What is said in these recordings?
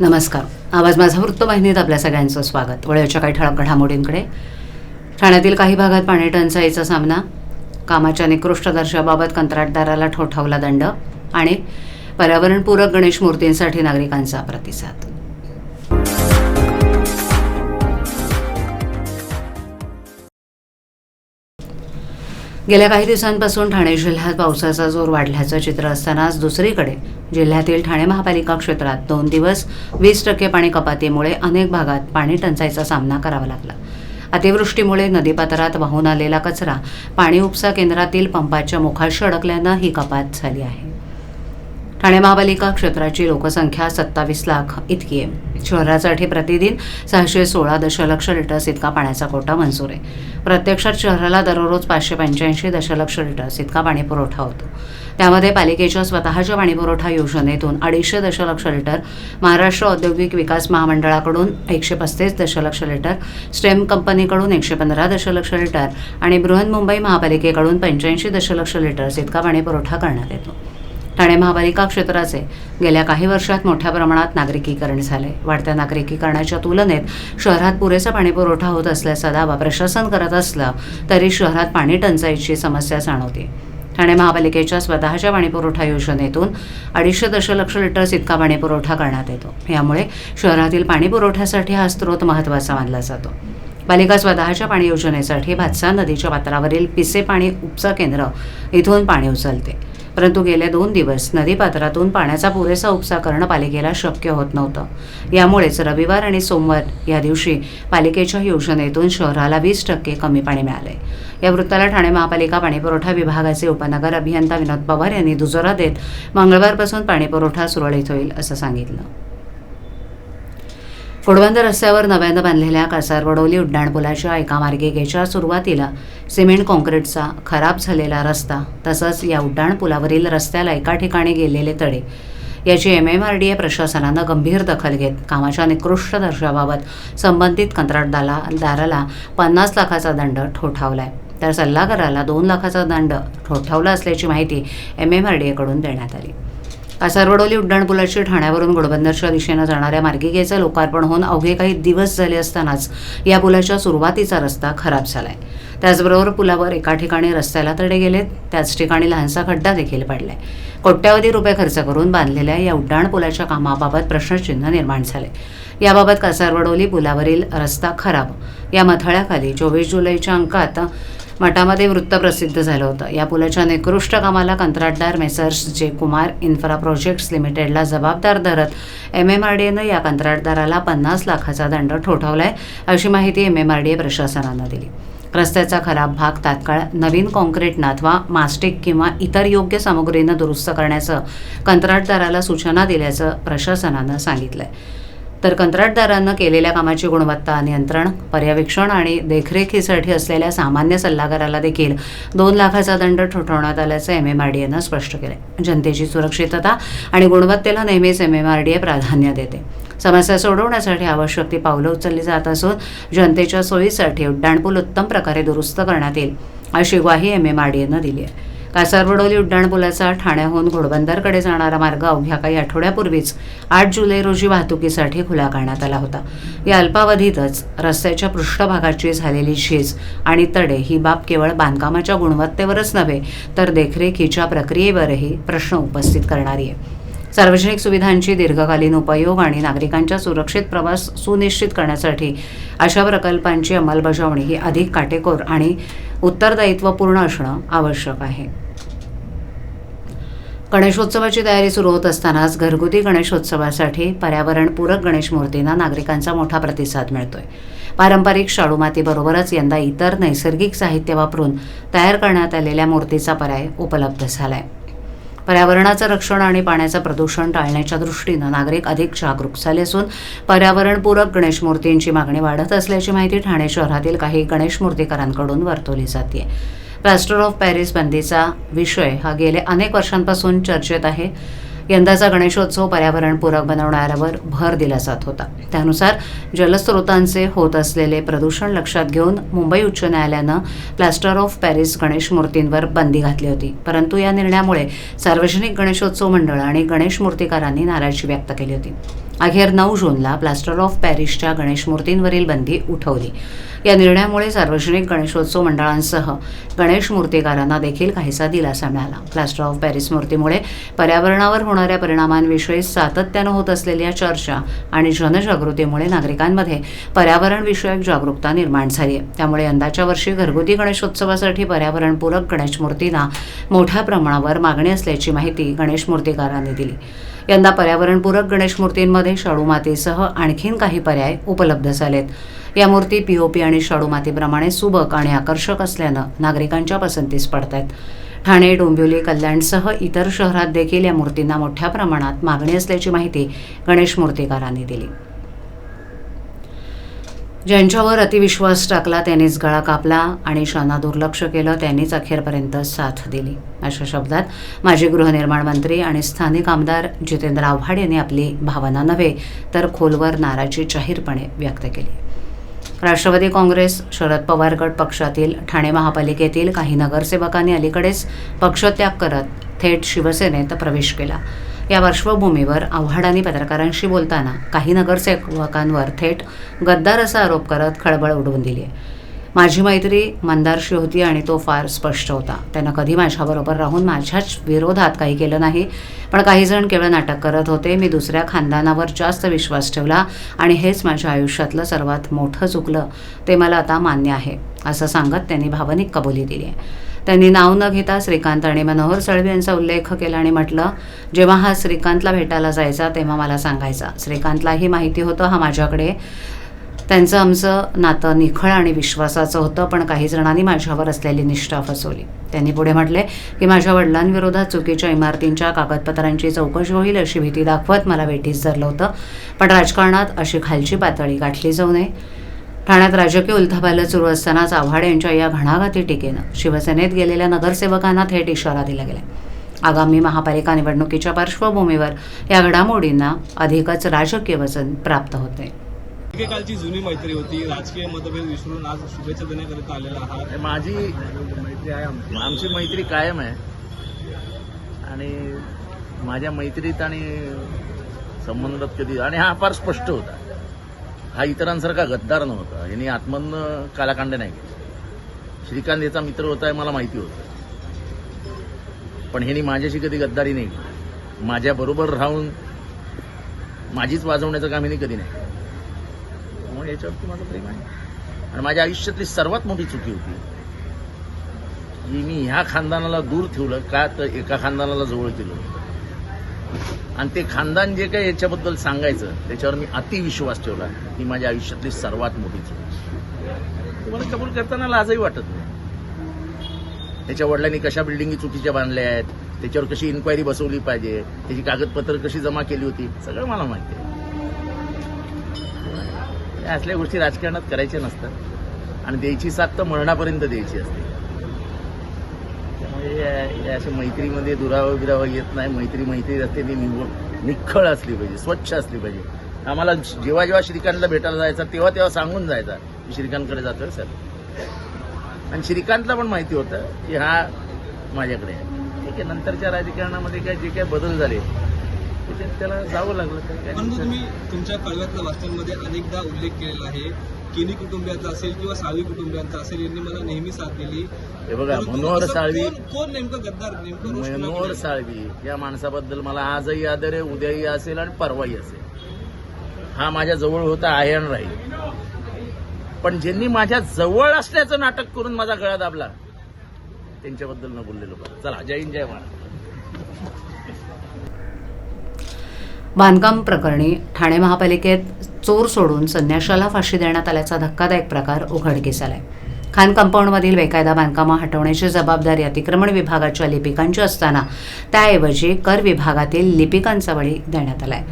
नमस्कार. आवाज माझा वृत्तवाहिनीत आपल्या सगळ्यांचं स्वागत. वळ्याच्या काही ठळक घडामोडींकडे. ठाण्यातील काही भागात पाणी टंचाईचा सामना. कामाच्या निकृष्ट दर्जाबाबत कंत्राटदाराला ठोठावला दंड आणि पर्यावरणपूरक गणेश मूर्तींसाठी नागरिकांचा प्रतिसाद. गेल्या काही दिवसांपासून ठाणे जिल्ह्यात पावसाचा जोर वाढल्याचं चित्र असतानाच दुसरीकडे जिल्ह्यातील ठाणे महापालिका क्षेत्रात दोन दिवस वीस टक्के पाणी कपातीमुळे अनेक भागात पाणी टंचाईचा सामना करावा लागला. अतिवृष्टीमुळे नदीपात्रात वाहून आलेला कचरा पाणी उपसा केंद्रातील पंपाच्या मुखाशी अडकल्यानं ही कपात झाली आहे. ठाणे महापालिका क्षेत्राची लोकसंख्या सत्तावीस लाख इतकी आहे. शहरासाठी प्रतिदिन सहाशे सोळा दशलक्ष लिटर्स इतका पाण्याचा कोटा मंजूर आहे. प्रत्यक्षात शहराला दररोज पाचशे पंच्याऐंशी दशलक्ष लिटर्स इतका पाणी पुरवठा होतो. त्यामध्ये पालिकेच्या स्वतःच्या पाणीपुरवठा योजनेतून अडीचशे दशलक्ष लिटर महाराष्ट्र औद्योगिक विकास महामंडळाकडून एकशे पस्तीस दशलक्ष लिटर स्टेम कंपनीकडून एकशे पंधरा दशलक्ष लिटर आणि बृहन्मुंबई महापालिकेकडून पंच्याऐंशी दशलक्ष लिटर्स इतका पाणीपुरवठा करण्यात येतो. ठाणे महापालिका क्षेत्राचे गेल्या काही वर्षात मोठ्या प्रमाणात नागरिकीकरण झाले. वाढत्या नागरिकीकरणाच्या तुलनेत शहरात पुरेसा पाणीपुरवठा होत असल्याचा दावा प्रशासन करत असलं तरी शहरात पाणी टंचाईची समस्या जाणवते. ठाणे महापालिकेच्या स्वतःच्या पाणीपुरवठा योजनेतून अडीचशे दशलक्ष लिटर्स इतका पाणीपुरवठा करण्यात येतो. यामुळे शहरातील पाणीपुरवठ्यासाठी हा स्रोत महत्त्वाचा मानला जातो. पालिका स्वतःच्या पाणी योजनेसाठी भातसा नदीच्या पात्रावरील पिसे पाणी उपसा केंद्र इथून पाणी उचलते. परंतु गेले दोन दिवस नदीपात्रातून पाण्याचा पुरेसा उपसा करणं पालिकेला शक्य होत नव्हतं. यामुळेच रविवार आणि सोमवार या दिवशी पालिकेच्या योजनेतून शहराला वीस टक्के कमी पाणी मिळाले. या वृत्ताला ठाणे महापालिका पाणीपुरवठा विभागाचे उपनगर अभियंता विनोद पवार यांनी दुजोरा देत मंगळवारपासून पाणीपुरवठा सुरळीत होईल असं सांगितलं. फुडबंद रस्त्यावर नव्यानं बांधलेल्या कासारवडोली उड्डाणपुलाच्या एका मार्गिकेच्या सुरुवातीला सिमेंट काँक्रीटचा खराब झालेला रस्ता तसंच या उड्डाणपुलावरील रस्त्याला एका ठिकाणी गेलेले तडे. याची M M R D A प्रशासनानं गंभीर दखल घेत कामाच्या निकृष्ट दर्जाबाबत संबंधित कंत्राटदाला दाराला पन्नास लाखाचा दंड ठोठावलाय. तर सल्लागाराला दोन लाखाचा दंड ठोठावला असल्याची माहिती एम एम आर डी एकडून देण्यात आली. कासारवडोली उड्डाणपुलाची ठाण्यावरून घोडबंदरच्या दिशेनं जाणाऱ्या मार्गिकेचं लोकार्पण होऊन अवघे काही दिवस झाले असतानाच या पुलाच्या सुरुवातीचा रस्ता खराब झालाय. त्याचबरोबर पुलावर एका ठिकाणी रस्त्याला तडे गेलेत त्याच ठिकाणी लहानसा खड्डा देखील पडलाय. कोट्यावधी रुपये खर्च करून बांधलेल्या या उड्डाणपुलाच्या कामाबाबत प्रश्नचिन्ह निर्माण झाले याबाबत कासारवडोली पुलावरील रस्ता खराब. या मथळ्याखाली चोवीस जुलैच्या अंकात मठामध्ये वृत्त प्रसिद्ध झालं होतं. या पुलाच्या निकृष्ट कामाला कंत्राटदार मेसर्स जे कुमार इन्फ्रा प्रोजेक्ट्स लिमिटेडला जबाबदार धरत एम एम आर डी एनं या कंत्राटदाराला पन्नास लाखाचा दंड ठोठावलाय अशी माहिती M M R D A प्रशासनानं दिली. रस्त्याचा खराब भाग तात्काळ नवीन कॉन्क्रीटनं अथवा मास्टिक किंवा इतर योग्य सामग्रीनं दुरुस्त करण्याचं कंत्राटदाराला सूचना दिल्याचं प्रशासनानं सांगितलं आहे तर कंत्राटदारांनं केलेल्या कामाची गुणवत्ता नियंत्रण पर्यवेक्षण आणि देखरेखीसाठी असलेल्या सामान्य सल्लागाराला देखील दोन लाखाचा दंड ठोठवण्यात आल्याचं एम एम आर डी एनं स्पष्ट केलं जनतेची सुरक्षितता आणि गुणवत्तेला नेहमीच M M R D A प्राधान्य देते. समस्या सोडवण्यासाठी आवश्यक ती पावलं उचलली जात असून जनतेच्या सोयीसाठी उड्डाणपूल उत्तम प्रकारे दुरुस्त करण्यात येईल अशी ग्वाही एम एम आर डी एनं दिली आहे. कासारवडोली उड्डाणपुलाचा ठाण्याहून घोडबंदरकडे जाणारा मार्ग अवघ्या काही आठवड्यापूर्वीच आठ जुलै रोजी वाहतुकीसाठी खुला करण्यात आला होता. या अल्पावधीतच रस्त्याच्या पृष्ठभागाची झालेली झीज आणि तडे ही बाब केवळ बांधकामाच्या गुणवत्तेवरच नव्हे तर देखरेखीच्या प्रक्रियेवरही प्रश्न उपस्थित करणारी आहे. सार्वजनिक सुविधांची दीर्घकालीन उपयोग आणि नागरिकांच्या सुरक्षित प्रवास सुनिश्चित करण्यासाठी अशा प्रकल्पांची अंमलबजावणी ही अधिक काटेकोर आणि उत्तरदायित्वपूर्ण असणं आवश्यक आहे. गणेशोत्सवाची तयारी सुरू होत असतानाच घरगुती गणेशोत्सवासाठी पर्यावरणपूरक गणेश मूर्तींना नागरिकांचा मोठा प्रतिसाद मिळतोय. पारंपरिक शाडू मातीबरोबरच यंदा इतर नैसर्गिक साहित्य वापरून तयार करण्यात आलेल्या मूर्तीचा पर्याय उपलब्ध झालाय. पर्यावरणाचं रक्षण आणि पाण्याचं प्रदूषण टाळण्याच्या दृष्टीनं नागरिक अधिक जागरूक झाले असून पर्यावरणपूरक गणेश मूर्तींची मागणी वाढत असल्याची माहिती ठाणे शहरातील काही गणेश मूर्तीकारांकडून वर्तवली जाते प्लॅस्टर ऑफ पॅरिस बंदीचा विषय हा गेले अनेक वर्षांपासून चर्चेत आहे. यंदाचा गणेशोत्सव पर्यावरणपूरक बनवणाऱ्यावर भर दिला जात होता. त्यानुसार जलस्रोतांचे होत असलेले प्रदूषण लक्षात घेऊन मुंबई उच्च न्यायालयानं प्लास्टर ऑफ पॅरिस गणेश मूर्तींवर बंदी घातली होती. परंतु या निर्णयामुळे सार्वजनिक गणेशोत्सव मंडळ आणि गणेश मूर्तिकारांनी नाराजी व्यक्त केली होती. अखेर नऊ जूनला प्लास्टर ऑफ पॅरिसच्या गणेश मूर्तींवरील बंदी उठवली. या निर्णयामुळे सार्वजनिक गणेशोत्सव मंडळांसह गणेश मूर्तिकारांना देखील काहीसा दिलासा मिळाला. प्लास्टर ऑफ पॅरिस मूर्तीमुळे पर्यावरणावर होणाऱ्या परिणामांविषयी सातत्यानं होत असलेल्या चर्चा आणि जनजागृतीमुळे नागरिकांमध्ये पर्यावरणविषयक जागरूकता निर्माण झाली आहे त्यामुळे यंदाच्या वर्षी घरगुती गणेशोत्सवासाठी पर्यावरणपूरक गणेश मूर्तींना मोठ्या प्रमाणावर मागणी असल्याची माहिती गणेश मूर्तिकारांनी दिली. यंदा पर्यावरणपूरक गणेश मूर्तींमध्ये शाडू मातीसह आणखीन काही पर्याय उपलब्ध झालेत. या मूर्ती पीओपी आणि शाडू मातीप्रमाणे सुबक आणि आकर्षक असल्यानं नागरिकांच्या पसंतीस पडत आहेत ठाणे डोंबिवली कल्याणसह इतर शहरात देखील या मूर्तींना मोठ्या प्रमाणात मागणी असल्याची माहिती गणेश मूर्तिकारांनी दिली. ज्यांच्यावर अतिविश्वास टाकला त्यांनीच गळा कापला आणि शांना दुर्लक्ष केलं त्यांनीच अखेरपर्यंत साथ दिली. अशा शब्दात माजी गृहनिर्माण मंत्री आणि स्थानिक आमदार जितेंद्र आव्हाड यांनी आपली भावना नव्हे तर खोलवर नाराजी जाहीरपणे व्यक्त केली. राष्ट्रवादी काँग्रेस शरद पवार गट पक्षातील ठाणे महापालिकेतील काही नगरसेवकांनी अलीकडेच पक्षत्याग करत थेट शिवसेनेत प्रवेश केला. या पार्श्वभूमीवर आव्हाडांनी पत्रकारांशी बोलताना काही नगरसेवकांवर थेट गद्दार असा आरोप करत खळबळ उडवून दिली आहे. माझी मैत्री मंदारशी होती आणि तो फार स्पष्ट होता. त्यानं कधी माझ्याबरोबर राहून माझ्याच विरोधात काही केलं नाही. पण काही जण केवळ नाटक करत होते. मी दुसऱ्या खानदानावर जास्त विश्वास ठेवला आणि हेच माझ्या आयुष्यातलं सर्वात मोठं चुकलं. ते मला आता मान्य आहे असं सांगत त्यांनी भावनिक कबुली दिली. आहे त्यांनी नाव न घेता श्रीकांत आणि मनोहर सळवी यांचा उल्लेख केला आणि म्हटलं जेव्हा हा श्रीकांतला भेटायला जायचा तेव्हा मला सांगायचा. श्रीकांतलाही माहिती होतं हा माझ्याकडे त्यांचं आमचं नातं निखळ आणि विश्वासाचं होतं पण काही जणांनी माझ्यावर असलेली निष्ठा फसवली. त्यांनी पुढे म्हटले की माझ्या वडिलांविरोधात चुकीच्या इमारतींच्या कागदपत्रांची चौकशी होईल अशी भीती दाखवत मला वेठीस धरलं होतं. पण राजकारणात अशी खालची पातळी गाठली जाऊ नये. ठाण्यात राजकीय उलथापालथ सुरू असतानाच आव्हाड यांच्या या घणाघाती टीकेनं शिवसेनेत गेलेल्या नगरसेवकांना थेट इशारा दिला गेला. आगामी महापालिका निवडणुकीच्या पार्श्वभूमीवर या घडामोडींना अधिकच राजकीय वजन प्राप्त होते एकेकालची जुनी मैत्री होती. राजकीय मतभेद विसरून आज शुभेच्छा देण्याकरिता आलेला आहात. माझी मैत्री आहे आमची. आमची मैत्री कायम आहे. आणि माझ्या मैत्रीत आणि संबंधात कधी आणि हा फार स्पष्ट होता. हा इतरांसारखा गद्दार नव्हता. यांनी आत्मन कालाकांड नाही केलं. श्रीकांत याचा मित्र होता हे मला माहिती होतं. पण ह्यांनी माझ्याशी कधी गद्दारी नाही केली. माझ्याबरोबर राहून माझीच वाजवण्याचं काम ह्यांनी कधी नाही केलं. त्यामुळे याच्यावरती माझं प्रेम आहे. आणि माझ्या आयुष्यातली सर्वात मोठी चुकी होती की मी ह्या खानदानाला दूर ठेवलं का तर एका खानदानाला जवळ केलं. आणि ते खानदान जे काही याच्याबद्दल सांगायचं त्याच्यावर मी अतिविश्वास ठेवला ही माझ्या आयुष्यातली सर्वात मोठी चूक. तुम्हाला कबूल करताना लाजही वाटत नाही. त्याच्या वडिलांनी कशा बिल्डिंगी चुकीच्या बांधल्या आहेत त्याच्यावर कशी इन्क्वायरी बसवली पाहिजे त्याची कागदपत्र कशी जमा केली होती सगळं मला माहिती आहे. या असल्या गोष्टी राजकारणात करायच्या नसतात. आणि द्यायची साथ तर मरणापर्यंत द्यायची असते. त्यामुळे अशा मैत्रीमध्ये दुरावा बिरावा येत नाही. मैत्री मैत्री असते ती निवड निखळ असली पाहिजे स्वच्छ असली पाहिजे. आम्हाला जेव्हा जेव्हा श्रीकांतला भेटायला जायचा तेव्हा तेव्हा सांगून जायचा मी श्रीकांतकडे जातोय सर. आणि श्रीकांतला पण माहिती होतं की हा माझ्याकडे आहे. ठीक आहे नंतरच्या राजकारणामध्ये काय जे काय बदल झाले त्याच्यात त्याला जावं लागलं परंतु तुम्ही तुमच्या कळव्यातल्या वाचनांमध्ये अनेकदा उल्लेख केलेला आहे. किनी कुटुंबियाचा असेल किंवा साळवी कुटुंबियांचा असेल यांनी मला नेहमी साथ दिली. हे बघा मनोहर साळवी कोण- नेमकं गद्दार? नेमकं मनोहर? साळवी या माणसाबद्दल मला आजही आदर आहे उद्याही असेल आणि परवाही असेल. हा माझ्या जवळ होता आहे आणि राहील. पण ज्यांनी माझ्या जवळ असल्याचं नाटक करून माझा गळा दाबला त्यांच्याबद्दल न बोललेलो चला जय हिंद जय महाराज बांधकाम प्रकरणी ठाणे महापालिकेत चोर सोडून संन्याशाला फाशी देण्यात आल्याचा धक्कादायक प्रकार उघडकीस आलाय. खान कंपाऊंडमधील बेकायदा बांधकामं हटवण्याची जबाबदारी अतिक्रमण विभागाच्या लिपिकांची असताना त्याऐवजी कर विभागातील लिपिकांचा बळी देण्यात आलाय.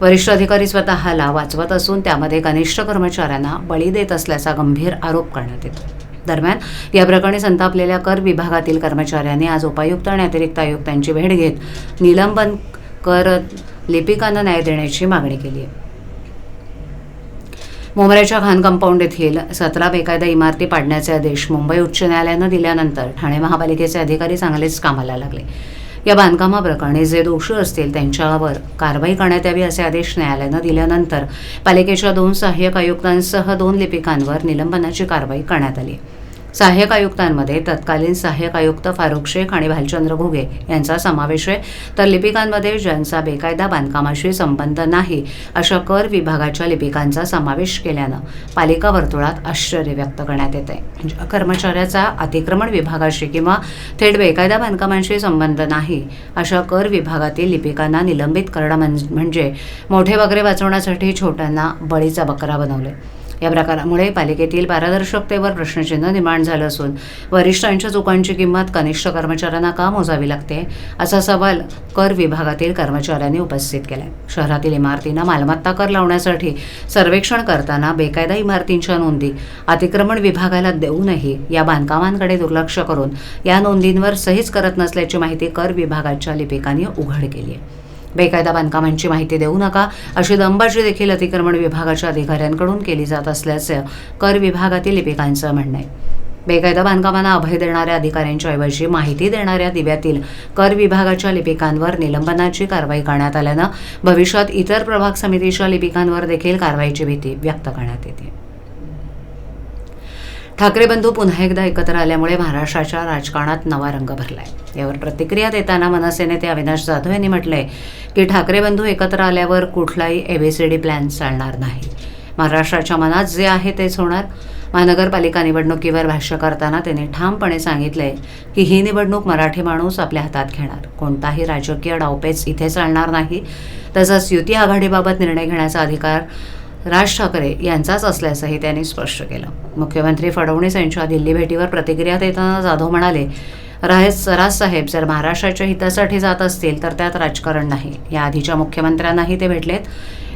वरिष्ठ अधिकारी स्वतःला वाचवत असून त्यामध्ये कनिष्ठ कर्मचाऱ्यांना बळी देत असल्याचा गंभीर आरोप करण्यात येतो. दरम्यान या प्रकरणी संतापलेल्या कर विभागातील कर्मचाऱ्यांनी आज उपायुक्त आणि अतिरिक्त आयुक्तांची भेट घेत निलंबन कर लिपिकांना न्याय देण्याची मागणी केली आहे. मुंबईच्या खान कंपाऊंड येथील सतरा बेकायदा इमारती पाडण्याचे आदेश मुंबई उच्च न्यायालयानं दिल्यानंतर ठाणे महापालिकेचे अधिकारी चांगलेच कामाला लागले. या बांधकामाप्रकरणी जे दोषी असतील त्यांच्यावर कारवाई करण्यात यावी असे आदेश न्यायालयानं दिल्यानंतर पालिकेच्या दोन सहाय्यक आयुक्तांसह दोन लिपिकांवर निलंबनाची कारवाई करण्यात आली सहाय्यक आयुक्तांमध्ये तत्कालीन सहाय्यक आयुक्त फारुख शेख आणि भालचंद्र घुगे यांचा समावेश आहे. तर लिपिकांमध्ये ज्यांचा बेकायदा बांधकामाशी संबंध नाही अशा कर विभागाच्या लिपिकांचा समावेश केल्यानं पालिका वर्तुळात आश्चर्य व्यक्त करण्यात येते ज्या कर्मचाऱ्याचा अतिक्रमण विभागाशी किंवा थेट बेकायदा बांधकामांशी संबंध नाही अशा कर विभागातील लिपिकांना निलंबित करणं म्हणजे मोठे वगैरे वाचवण्यासाठी छोट्यांना बळीचा बकरा बनवले या प्रकारामुळे पालिकेतील पारदर्शकतेवर प्रश्नचिन्ह निर्माण झालं असून वरिष्ठांच्या चुकांची किंमत कनिष्ठ कर्मचाऱ्यांना का मोजावी लागते असा सवाल कर विभागातील कर्मचाऱ्यांनी उपस्थित केलाय. शहरातील इमारतींना मालमत्ता कर लावण्यासाठी सर्वेक्षण करताना बेकायदा इमारतींच्या नोंदी अतिक्रमण विभागाला देऊनही या बांधकामांकडे दुर्लक्ष करून या नोंदींवर सहीच करत नसल्याची माहिती कर विभागाच्या लिपिकांनी उघड केली आहे बेकायदा बांधकामांची माहिती देऊ नका. अशी दंबाची देखील अतिक्रमण विभागाच्या अधिकाऱ्यांकडून केली जात असल्याचं कर विभागातील लिपिकांचं म्हणणं आहे. बेकायदा बांधकामांना अभय देणाऱ्या अधिकाऱ्यांच्या ऐवजी माहिती देणाऱ्या दिव्यातील कर विभागाच्या लिपिकांवर निलंबनाची कारवाई करण्यात आल्यानं भविष्यात इतर प्रभाग समितीच्या लिपिकांवर देखील कारवाईची भीती व्यक्त करण्यात येते. ठाकरे बंधू पुन्हा एकदा एकत्र आल्यामुळे महाराष्ट्राच्या राजकारणात नवा रंग भरलाय. यावर प्रतिक्रिया देताना मनसे नेते अविनाश जाधव यांनी म्हटलंय की ठाकरे बंधू एकत्र आल्यावर कुठलाही एबीसीडी प्लॅन चालणार नाही. महाराष्ट्राच्या मनात जे आहे तेच होणार. महानगरपालिका निवडणुकीवर भाष्य करताना त्यांनी ठामपणे सांगितलंय की ही निवडणूक मराठी माणूस आपल्या हातात घेणार. कोणताही राजकीय डावपेच इथे चालणार नाही. तसंच युती आघाडीबाबत निर्णय घेण्याचा अधिकार राज ठाकरे यांचाच असल्याचंही त्यांनी स्पष्ट केलं. मुख्यमंत्री फडणवीस यांच्या दिल्ली भेटीवर प्रतिक्रिया देताना जाधव म्हणाले राज सराज साहेब जर महाराष्ट्राच्या हितासाठी जात असतील तर त्यात राजकारण नाही. या आधीच्या मुख्यमंत्र्यांनाही ते भेटलेत.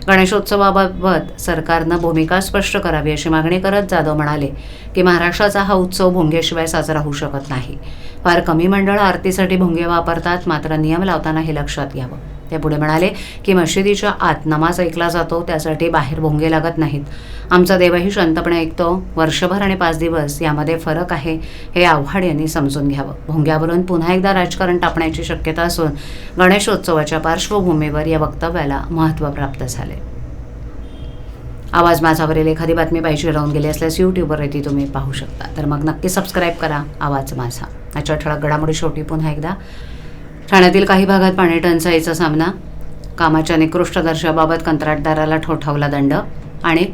गणेशोत्सवाबाबत सरकारनं भूमिका स्पष्ट करावी अशी मागणी करत जाधव म्हणाले की महाराष्ट्राचा हा उत्सव भोंगेशिवाय साजरा होऊ शकत नाही. फार कमी मंडळ आरतीसाठी भोंगे वापरतात मात्र नियम लावताना हे लक्षात घ्यावं. ते पुढे म्हणाले की मशिदीच्या आत नमाज ऐकला जातो त्यासाठी बाहेर भोंगे लागत नाहीत. आमचा देवही शांतपणे ऐकतो. वर्षभर आणि पाच दिवस यामध्ये फरक आहे हे आव्हाड यांनी समजून घ्यावं. भोंग्यावरून पुन्हा एकदा राजकारण टाकण्याची शक्यता असून गणेशोत्सवाच्या पार्श्वभूमीवर या वक्तव्याला महत्त्व प्राप्त झाले. आवाज माझावरील एखादी बातमी पाहिजे राहून गेली असल्यास यूट्यूबवर ती तुम्ही पाहू शकता. तर मग नक्की सबस्क्राईब करा. आवाज माझा. याच्या ठळक घडामोडी शेवटी पुन्हा एकदा ठाण्यातील काही भागात पाणी टंचाईचा सामना. कामाच्या निकृष्ट दर्जाबाबत कंत्राटदाराला ठोठावला दंड आणि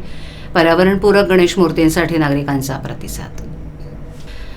पर्यावरणपूरक गणेश मूर्तींसाठी नागरिकांचा प्रतिसाद.